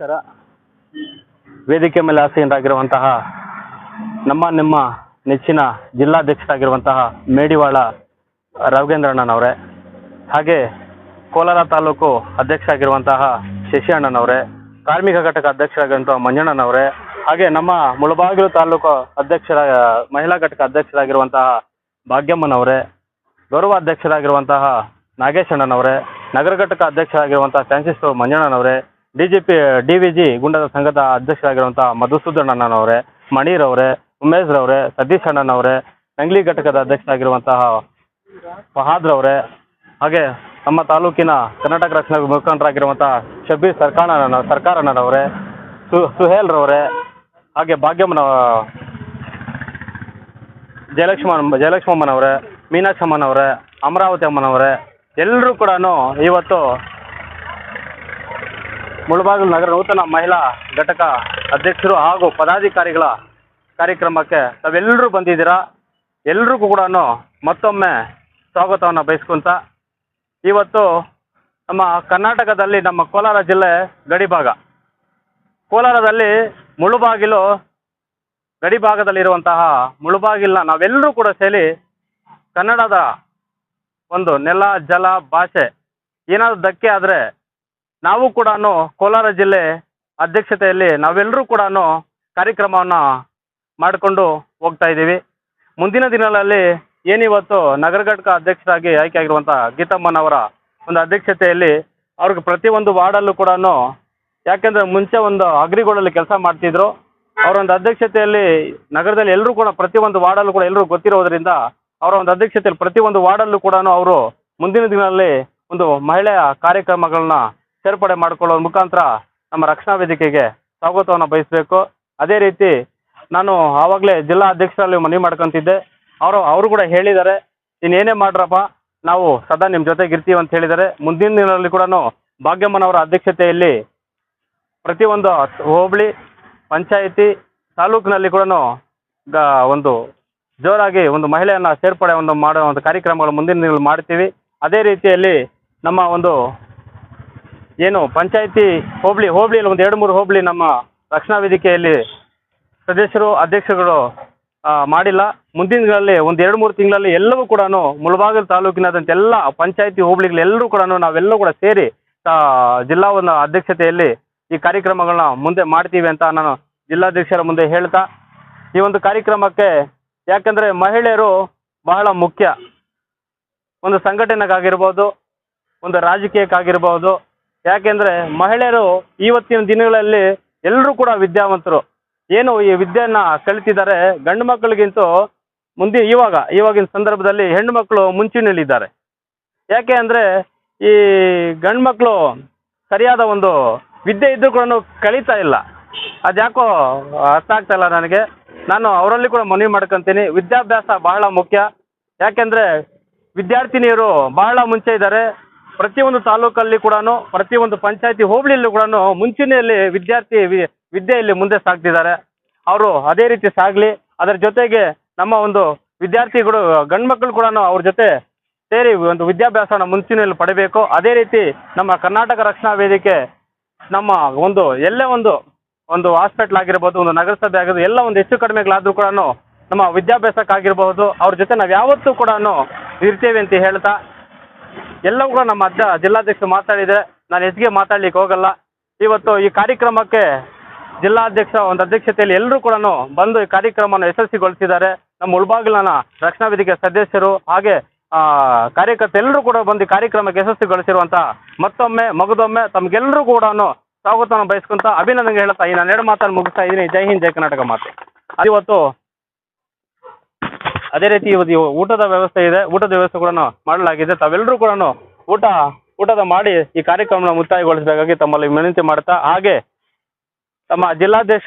ನಮಸ್ಕಾರ ವೇದಿಕೆ ಮೇಲೆ ಆಸೀನರಾಗಿರುವಂತಹ ನಮ್ಮ ನಿಮ್ಮ ನೆಚ್ಚಿನ ಜಿಲ್ಲಾಧ್ಯಕ್ಷರಾಗಿರುವಂತಹ ಮೇಡಿವಾಳ ರಾಘವೇಂದ್ರಣ್ಣನವರೇ, ಹಾಗೆ ಕೋಲಾರ ತಾಲೂಕು ಅಧ್ಯಕ್ಷರಾಗಿರುವಂತಹ ಶಶಿ ಶಶಿಯಣ್ಣನವರೇ, ಕಾರ್ಮಿಕ ಘಟಕ ಅಧ್ಯಕ್ಷರಾಗಿರುವಂತಹ ಮಂಜಣ್ಣನವರೇ, ಹಾಗೆ ನಮ್ಮ ಮುಳಬಾಗಿಲು ತಾಲೂಕು ಅಧ್ಯಕ್ಷರ, ಮಹಿಳಾ ಘಟಕ ಅಧ್ಯಕ್ಷರಾಗಿರುವಂತಹ ಭಾಗ್ಯಮ್ಮನವರೇ, ಗೌರವ ಅಧ್ಯಕ್ಷರಾಗಿರುವಂತಹ ನಾಗೇಶಣ್ಣನವರೇ, ನಗರ ಘಟಕ ಅಧ್ಯಕ್ಷರಾಗಿರುವಂತಹ Francis ಮಂಜಣ್ಣನವರೇ D G P D V G ಗುಂಡದ ಸಂಘದ ಅಧ್ಯಕ್ಷರಾಗಿರುವಂಥ ಮಧುಸೂದನ್ ಅಣ್ಣನವರೇ ಅವರೇ ಉಮೇಶ್ ರವರೇ ಸತೀಶ್ ಅಣ್ಣನವರೇ ನಂಗ್ಲಿ ಘಟಕದ ಅಧ್ಯಕ್ಷರಾಗಿರುವಂತಹ ಫಹಾದ್ರವರೇ, ಹಾಗೆ ನಮ್ಮ ತಾಲೂಕಿನ ಕರ್ನಾಟಕ ರಕ್ಷಣಾ ಮುಖಂಡರಾಗಿರುವಂತಹ ಶಬೀರ್ ಸರ್ಕಾರನ ಸರ್ಕಾರಣ್ಣನವರೇ, ಸು ಸುಹೇಲ್ ರವರೇ ಹಾಗೆ ಭಾಗ್ಯಮ್ಮನ, ಜಯಲಕ್ಷ್ಮಣ, ಜಯಲಕ್ಷ್ಮಮ್ಮನವರೇ, ಮೀನಾಕ್ಷಮ್ಮನವರೇ, ಅಮರಾವತಿ ಅಮ್ಮನವರೇ ಎಲ್ಲರೂ ಕೂಡ ಇವತ್ತು ಮುಳಬಾಗಿಲು ನಗರ ನೂತನ ಮಹಿಳಾ ಘಟಕ ಅಧ್ಯಕ್ಷರು ಹಾಗೂ ಪದಾಧಿಕಾರಿಗಳ ಕಾರ್ಯಕ್ರಮಕ್ಕೆ ತಾವೆಲ್ಲರೂ ಬಂದಿದ್ದೀರಾ? ಎಲ್ರಿಗೂ ಕೂಡ ಮತ್ತೊಮ್ಮೆ ಸ್ವಾಗತವನ್ನು ಬಯಸ್ಕೊಂತ, ಇವತ್ತು ನಮ್ಮ ಕರ್ನಾಟಕದಲ್ಲಿ ನಮ್ಮ ಕೋಲಾರ ಜಿಲ್ಲೆ ಗಡಿಭಾಗ. ಕೋಲಾರದಲ್ಲಿ ಮುಳುಬಾಗಿಲು ಗಡಿಭಾಗದಲ್ಲಿರುವಂತಹ ಮುಳುಬಾಗಿಲನ್ನ ನಾವೆಲ್ಲರೂ ಕೂಡ ಸೇರಿ ಕನ್ನಡದ ಒಂದು ನೆಲ, ಜಲ, ಭಾಷೆ, ಏನಾದರೂ ಧಕ್ಕೆ ಆದರೆ ನಾವು ಕೂಡ ಕೋಲಾರ ಜಿಲ್ಲೆ ಅಧ್ಯಕ್ಷತೆಯಲ್ಲಿ ನಾವೆಲ್ಲರೂ ಕೂಡ ಕಾರ್ಯಕ್ರಮವನ್ನು ಮಾಡಿಕೊಂಡು ಹೋಗ್ತಾ ಇದ್ದೀವಿ. ಮುಂದಿನ ದಿನಗಳಲ್ಲಿ ಏನಿವತ್ತು ನಗರ ಘಟಕ ಅಧ್ಯಕ್ಷರಾಗಿ ಆಯ್ಕೆಯಾಗಿರುವಂಥ ಗೀತಮ್ಮನವರ ಒಂದು ಅಧ್ಯಕ್ಷತೆಯಲ್ಲಿ ಅವ್ರಿಗೆ ಪ್ರತಿಯೊಂದು ವಾರ್ಡಲ್ಲೂ ಕೂಡ ಯಾಕೆಂದರೆ ಮುಂಚೆ ಒಂದು ಅಗ್ರಿಗೋಳಲ್ಲಿ ಕೆಲಸ ಮಾಡ್ತಿದ್ರು. ಅವರೊಂದು ಅಧ್ಯಕ್ಷತೆಯಲ್ಲಿ ನಗರದಲ್ಲಿ ಎಲ್ಲರೂ ಕೂಡ ಪ್ರತಿಯೊಂದು ವಾರ್ಡಲ್ಲೂ ಕೂಡ ಎಲ್ಲರೂ ಗೊತ್ತಿರೋದ್ರಿಂದ ಅವರ ಒಂದು ಅಧ್ಯಕ್ಷತೆಯಲ್ಲಿ ಪ್ರತಿಯೊಂದು ವಾರ್ಡಲ್ಲೂ ಕೂಡ ಅವರು ಮುಂದಿನ ದಿನಗಳಲ್ಲಿ ಒಂದು ಮಹಿಳೆಯ ಕಾರ್ಯಕ್ರಮಗಳನ್ನ ಸೇರ್ಪಡೆ ಮಾಡಿಕೊಳ್ಳೋ ಮುಖಾಂತರ ನಮ್ಮ ರಕ್ಷಣಾ ವೇದಿಕೆಗೆ ಸ್ವಾಗತವನ್ನು ಬಯಸಬೇಕು. ಅದೇ ರೀತಿ ನಾನು ಆವಾಗಲೇ ಜಿಲ್ಲಾ ಅಧ್ಯಕ್ಷರಲ್ಲಿ ಮನವಿ ಮಾಡ್ಕೊಂತಿದ್ದೆ. ಅವರು ಅವರು ಕೂಡ ಹೇಳಿದ್ದಾರೆ. ನೀನೇನೇ ಮಾಡ್ರಪ್ಪ, ನಾವು ಸದಾ ನಿಮ್ಮ ಜೊತೆಗೆ ಇರ್ತೀವಿ ಅಂತ ಹೇಳಿದ್ದಾರೆ. ಮುಂದಿನ ದಿನಗಳಲ್ಲಿ ಕೂಡ ಭಾಗ್ಯಮ್ಮನವರ ಅಧ್ಯಕ್ಷತೆಯಲ್ಲಿ ಪ್ರತಿಯೊಂದು ಹೋಬಳಿ, ಪಂಚಾಯಿತಿ, ತಾಲೂಕಿನಲ್ಲಿ ಕೂಡ ಒಂದು ಜೋರಾಗಿ ಒಂದು ಮಹಿಳೆಯನ್ನು ಸೇರ್ಪಡೆ ಒಂದು ಮಾಡೋ ಒಂದು ಕಾರ್ಯಕ್ರಮಗಳು ಮುಂದಿನ ದಿನಗಳು ಮಾಡ್ತೀವಿ. ಅದೇ ರೀತಿಯಲ್ಲಿ ನಮ್ಮ ಒಂದು ಏನು ಪಂಚಾಯಿತಿ ಹೋಬಳಿ, ಹೋಬಳಿಯಲ್ಲಿ ಒಂದು ಎರಡು ಮೂರು ಹೋಬಳಿ ನಮ್ಮ ರಕ್ಷಣಾ ವೇದಿಕೆಯಲ್ಲಿ ಸದಸ್ಯರು, ಅಧ್ಯಕ್ಷರುಗಳು ಮಾಡಿಲ್ಲ. ಮುಂದಿನ ದಿನಗಳಲ್ಲಿ ಒಂದು ಎರಡು ಮೂರು ತಿಂಗಳಲ್ಲಿ ಎಲ್ಲವೂ ಕೂಡ ಮುಳಬಾಗಿಲು ತಾಲೂಕಿನಾದಂಥ ಎಲ್ಲ ಪಂಚಾಯಿತಿ ಹೋಬಳಿಗಳೆಲ್ಲರೂ ಕೂಡ ನಾವೆಲ್ಲರೂ ಕೂಡ ಸೇರಿ ಜಿಲ್ಲಾ ಒಂದು ಅಧ್ಯಕ್ಷತೆಯಲ್ಲಿ ಈ ಕಾರ್ಯಕ್ರಮಗಳನ್ನ ಮುಂದೆ ಮಾಡ್ತೀವಿ ಅಂತ ನಾನು ಜಿಲ್ಲಾಧ್ಯಕ್ಷರ ಮುಂದೆ ಹೇಳ್ತಾ, ಈ ಒಂದು ಕಾರ್ಯಕ್ರಮಕ್ಕೆ ಯಾಕಂದರೆ ಮಹಿಳೆಯರು ಬಹಳ ಮುಖ್ಯ. ಒಂದು ಸಂಘಟನೆಗಾಗಿರ್ಬೋದು, ಒಂದು ರಾಜಕೀಯಕ್ಕಾಗಿರ್ಬೋದು ಯಾಕೆಂದರೆ ಮಹಿಳೆಯರು ಇವತ್ತಿನ ದಿನಗಳಲ್ಲಿ ಎಲ್ಲರೂ ಕೂಡ ವಿದ್ಯಾವಂತರು. ಏನು ಈ ವಿದ್ಯೆಯನ್ನ ಕಲಿತಿದ್ದಾರೆ, ಗಂಡು ಮಕ್ಕಳಿಗಿಂತೂ ಮುಂದೆ ಇವಾಗ, ಇವಾಗಿನ ಸಂದರ್ಭದಲ್ಲಿ ಹೆಣ್ಣು ಮಕ್ಕಳು ಮುಂಚೂಣಿಯಲ್ಲಿದ್ದಾರೆ. ಯಾಕೆ ಅಂದರೆ ಈ ಗಂಡು ಮಕ್ಕಳು ಸರಿಯಾದ ಒಂದು ವಿದ್ಯೆ ಇದ್ದರೂ ಕೂಡ ಕಲಿತಾ ಇಲ್ಲ. ಅದ್ಯಾಕೋ ಅರ್ಥ ಆಗ್ತಾ ಇಲ್ಲ ನನಗೆ. ನಾನು ಅವರಲ್ಲಿ ಕೂಡ ಮನವಿ ಮಾಡ್ಕೊಂತೀನಿ. ವಿದ್ಯಾಭ್ಯಾಸ ಬಹಳ ಮುಖ್ಯ. ಯಾಕೆಂದ್ರೆ ವಿದ್ಯಾರ್ಥಿನಿಯರು ಬಹಳ ಮುಂಚೆ ಇದ್ದಾರೆ. ಪ್ರತಿಯೊಂದು ತಾಲೂಕಲ್ಲಿ ಕೂಡ ಪ್ರತಿಯೊಂದು ಪಂಚಾಯತಿ ಹೋಬಳಿಯಲ್ಲೂ ಕೂಡ ಮುಂಚೂಣಿಯಲ್ಲಿ ವಿದ್ಯಾರ್ಥಿ ವಿದ್ಯೆಯಲ್ಲಿ ಮುಂದೆ ಸಾಗ್ತಿದ್ದಾರೆ ಅವರು ಅದೇ ರೀತಿ ಸಾಗಲಿ, ಅದರ ಜೊತೆಗೆ ನಮ್ಮ ಒಂದು ವಿದ್ಯಾರ್ಥಿಗಳು ಗಂಡು ಮಕ್ಕಳು ಕೂಡ ಅವ್ರ ಜೊತೆ ಸೇರಿ ಒಂದು ವಿದ್ಯಾಭ್ಯಾಸನ ಮುಂಚೂಣಿಯಲ್ಲಿ ಪಡಿಬೇಕು. ಅದೇ ರೀತಿ ನಮ್ಮ ಕರ್ನಾಟಕ ರಕ್ಷಣಾ ವೇದಿಕೆ, ನಮ್ಮ ಒಂದು ಎಲ್ಲೇ ಒಂದು ಒಂದು ಹಾಸ್ಪಿಟ್ಲ್ ಆಗಿರ್ಬೋದು, ಒಂದು ನಗರಸಭೆ ಆಗಿರ್ಬೋದು, ಎಲ್ಲ ಒಂದು ಹೆಚ್ಚು ಕಡಿಮೆಗಳಾದರೂ ಕೂಡ ನಮ್ಮ ವಿದ್ಯಾಭ್ಯಾಸಕ್ಕಾಗಿರ್ಬೋದು, ಅವ್ರ ಜೊತೆ ನಾವು ಯಾವತ್ತೂ ಕೂಡ ಇರ್ತೇವೆ ಅಂತ ಹೇಳ್ತಾ ಎಲ್ಲವೂ ಕೂಡ ನಮ್ಮ ಅಜ್ಜ ಜಿಲ್ಲಾಧ್ಯಕ್ಷರು ಮಾತಾಡಿದೆ ನಾನು ಹೆಚ್ಚಿಗೆ ಮಾತಾಡ್ಲಿಕ್ಕೆ ಹೋಗಲ್ಲ. ಇವತ್ತು ಈ ಕಾರ್ಯಕ್ರಮಕ್ಕೆ ಜಿಲ್ಲಾಧ್ಯಕ್ಷ ಒಂದು ಅಧ್ಯಕ್ಷತೆಯಲ್ಲಿ ಎಲ್ಲರೂ ಕೂಡ ಬಂದು ಈ ಕಾರ್ಯಕ್ರಮವನ್ನು ಯಶಸ್ವಿಗೊಳಿಸಿದ್ದಾರೆ. ನಮ್ಮ ಮುಳಬಾಗಿಲನ ರಕ್ಷಣಾ ವೇದಿಕೆ ಸದಸ್ಯರು ಹಾಗೆ ಆ, ಕಾರ್ಯಕರ್ತ ಎಲ್ಲರೂ ಕೂಡ ಬಂದು ಈ ಕಾರ್ಯಕ್ರಮಕ್ಕೆ ಯಶಸ್ವಿಗೊಳಿಸಿರುವಂಥ ಮತ್ತೊಮ್ಮೆ ಮಗದೊಮ್ಮೆ ತಮಗೆಲ್ಲರೂ ಕೂಡ ಸ್ವಾಗತವನ್ನು ಬಯಸ್ಕೊಂತ ಅಭಿನಂದನೆ ಹೇಳ್ತಾ ಈ ನಾನು ಎರಡು ಮಾತನ್ನು ಮುಗಿಸ್ತಾ ಇದ್ದೀನಿ. ಜೈ ಹಿಂದ್ ಜೈ ಕರ್ನಾಟಕ ಮಾತು. ಇವತ್ತು ಅದೇ ರೀತಿ ಇವತ್ತು ಊಟದ ವ್ಯವಸ್ಥೆ ಇದೆ. ಊಟದ ವ್ಯವಸ್ಥೆ ಕೂಡ ಮಾಡಲಾಗಿದೆ. ತಾವೆಲ್ಲರೂ ಕೂಡ ಊಟ, ಊಟದ ಮಾಡಿ ಈ ಕಾರ್ಯಕ್ರಮನ ಮುಕ್ತಾಯಗೊಳಿಸಬೇಕಾಗಿ ತಮ್ಮಲ್ಲಿ ವಿನಂತಿ ಮಾಡ್ತಾ, ಹಾಗೆ ತಮ್ಮ ಜಿಲ್ಲಾಧ್ಯಕ್ಷ